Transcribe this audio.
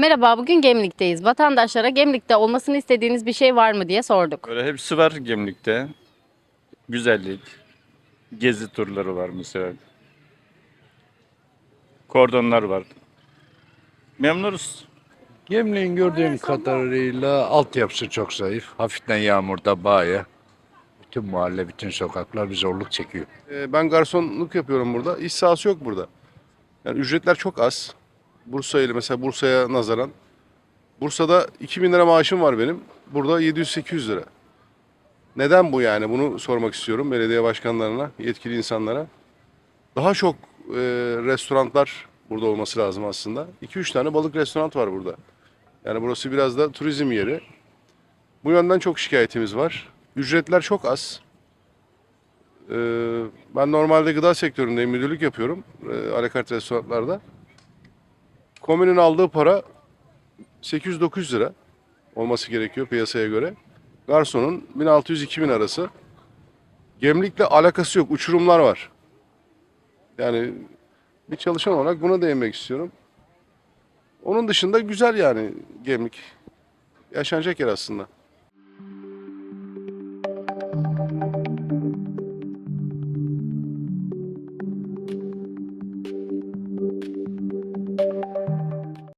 Merhaba, bugün Gemlik'teyiz. Vatandaşlara Gemlik'te olmasını istediğiniz bir şey var mı diye sorduk. Böyle hepsi var Gemlik'te. Güzellik. Gezi turları var mesela. Kordonlar var. Memnunuz. Gemliğin gördüğüm kadarıyla altyapısı çok zayıf. Hafiften yağmurda bağı. Bütün mahalle, bütün sokaklar bir zorluk çekiyor. Ee, Ben garsonluk yapıyorum burada. İş sahası yok burada. Yani ücretler çok az. Bursa ile mesela Bursa'ya nazaran. Bursa'da 2000 lira maaşım var benim. Burada 700-800 lira. Neden bu yani? Bunu sormak istiyorum belediye başkanlarına, yetkili insanlara. Daha çok e, restoranlar burada olması lazım aslında. 2-3 tane balık restoran var burada. Yani burası biraz da turizm yeri. Bu yönden çok şikayetimiz var. Ücretler çok az. Ee, ben normalde gıda sektöründeyim, müdürlük yapıyorum e, alakart restoranlarda. Komünün aldığı para 800-900 lira olması gerekiyor piyasaya göre. Garsonun 1600-2000 arası. Gemlikle alakası yok, uçurumlar var. Yani bir çalışan olarak buna değinmek istiyorum. Onun dışında güzel yani Gemlik. Yaşanacak yer aslında.